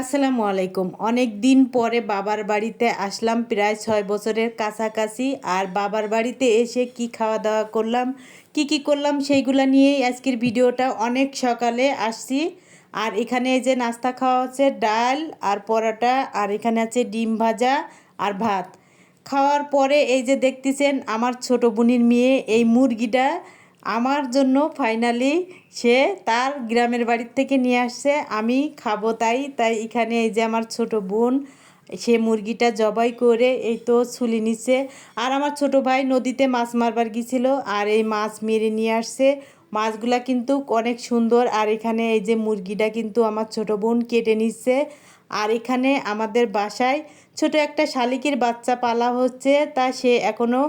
আসসালামু আলাইকুম। অনেক দিন পরে বাবার বাড়িতে আসলাম, প্রায় ছয় বছরের কাছাকাছি। আর বাবার বাড়িতে এসে কি খাওয়া দাওয়া করলাম, কি কি করলাম সেইগুলা নিয়েই আজকের ভিডিওটা। অনেক সকালে আসছি, আর এখানে যে নাস্তা খাওয়া হচ্ছে, ডাল আর পরোটা, আর এখানে আছে ডিম ভাজা আর ভাত। খাওয়ার পরে এই যে দেখতেছেন, আমার ছোট বোনের মেয়ে এই মুরগিটা আমার জন্য ফাইনালি সে তার গ্রামের বাড়ির থেকে নিয়ে আসছে, আমি খাব তাই তাই এখানে এই যে আমার ছোট বোন, সে মুরগিটা জবাই করে এই তো ছুলি নিচ্ছে আর আমার ছোট ভাই নদীতে মাছ মারবার গিয়েছিল, আর এই মাছ মেরে নিয়ে আসছে। মাছগুলা কিন্তু অনেক সুন্দর, আর এখানে এই যে মুরগিটা কিন্তু আমার ছোট বোন কেটে নিচ্ছে আর এখানে আমাদের বাসায় ছোট একটা শালিকের বাচ্চা পালা হচ্ছে, তা সে এখনও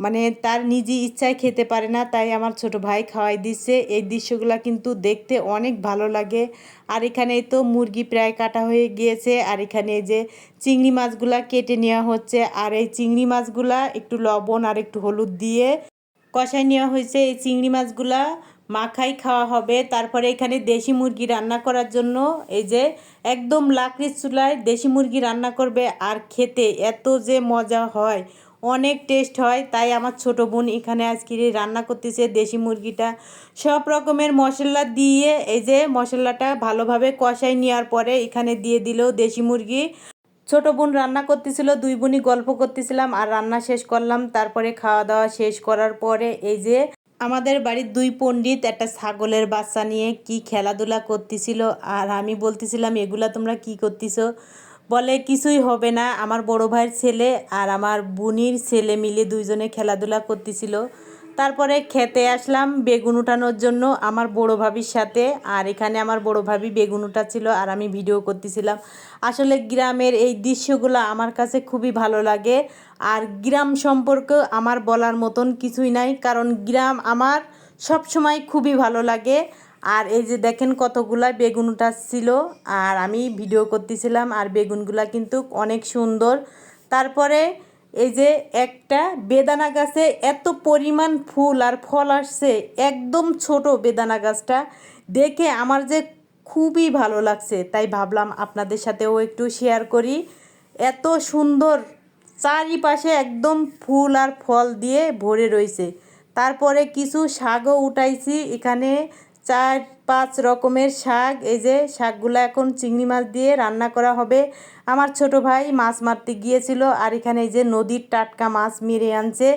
মানে তার নিজে ইচ্ছায় খেতে পারে না, তাই আমার ছোট ভাই খাওয়াই দিচ্ছে। এই দৃশ্যগুলো কিন্তু দেখতে অনেক ভালো লাগে। আর এখানে তো মুরগি প্রায় কাটা হয়ে গিয়েছে। আর এখানে যে চিংড়ি মাছগুলা কেটে নেওয়া হচ্ছে। আর এই চিংড়ি মাছগুলা একটু লবণ আর একটু হলুদ দিয়ে কষাই নেওয়া হয়েছে। এই চিংড়ি মাছগুলা মাখাই খাওয়া হবে। তারপরে এখানে দেশি মুরগি রান্না করার জন্য এই যে একদম লাকড়ির চুলায় দেশি মুরগি রান্না করবে। আর খেতে এত যে মজা হয় অনেক টেস্ট হয়, তাই আমার ছোট বোন এখানে আজকে রান্না করতেছে, দেশি মুরগিটা। সব রকমের মশলা দিয়ে এই যে মশলাটা ভালোভাবে কষাই নেওয়ার পরে এখানে দিয়ে দিল দেশি মুরগি। ছোট বোন রান্না করতেছিল, দুই বোনই গল্প করতেছিলাম আর রান্না শেষ করলাম। তারপরে খাওয়া দাওয়া শেষ করার পরে এই যে আমাদের বাড়ির দুই পণ্ডিত একটা ছাগলের বাচ্চা নিয়ে কি খেলাধুলা করতেছিল। আর আমি বলতেছিলাম, এগুলা তোমরা কি করতেছো? বলে কিছুই হবে না। আমার বড় ভাইয়ের ছেলে আর আমার বুনির ছেলে মিলে দুইজনে খেলাধুলা করতেছিল। তারপরে খেতে আসলাম বেগুন উঠানোর জন্য আমার বড় ভাবির সাথে আর এখানে আমার বড় ভাবি বেগুন উঠাচ্ছিল আর আমি ভিডিও করতেছিলাম। আসলে গ্রামের এই দৃশ্যগুলো আমার কাছে খুবই ভালো লাগে আর গ্রাম সম্পর্কে আমার বলার মতন কিছুই নাই। কারণ গ্রাম আমার সব সময় খুবই ভালো লাগে আর এই যে দেখেন কতগুলা বেগুন ছিল, আর আমি ভিডিও করতেছিলাম, আর বেগুনগুলা কিন্তু অনেক সুন্দর। তারপরে এই যে একটা বেদানা গাছে এত পরিমাণ ফুল আর ফল আসছে, একদম ছোট বেদানা গাছটা, দেখে আমার যে খুবই ভালো লাগছে। তাই ভাবলাম আপনাদের সাথেও একটু শেয়ার করি। এত সুন্দর চারিপাশে একদম ফুল আর ফল দিয়ে ভরে রয়েছে। তারপরে কিছু শাকও উঠাইছি এখানে। চার পাঁচ রকমের শাক। এই যে শাকগুলো এখন চিংড়ি মাছ দিয়ে রান্না করা হবে। আমার ছোট ভাই মাছ মারতে গিয়েছিল আর এখানে এই যে নদীর টাটকা মাছ মেরে আনছে।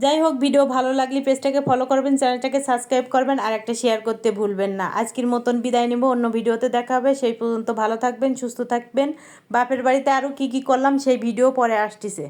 যাই হোক, ভিডিও ভালো লাগলে পেজটাকে ফলো করবেন, চ্যানেলটাকে সাবস্ক্রাইব করবেন আর একটা শেয়ার করতে ভুলবেন না। আজকের মতন বিদায় নেব, অন্য ভিডিওতে দেখা হবে। সেই পর্যন্ত ভালো থাকবেন, সুস্থ থাকবেন। বাপের বাড়িতে আরও কি কি করলাম সেই ভিডিও পরে আসতেছে।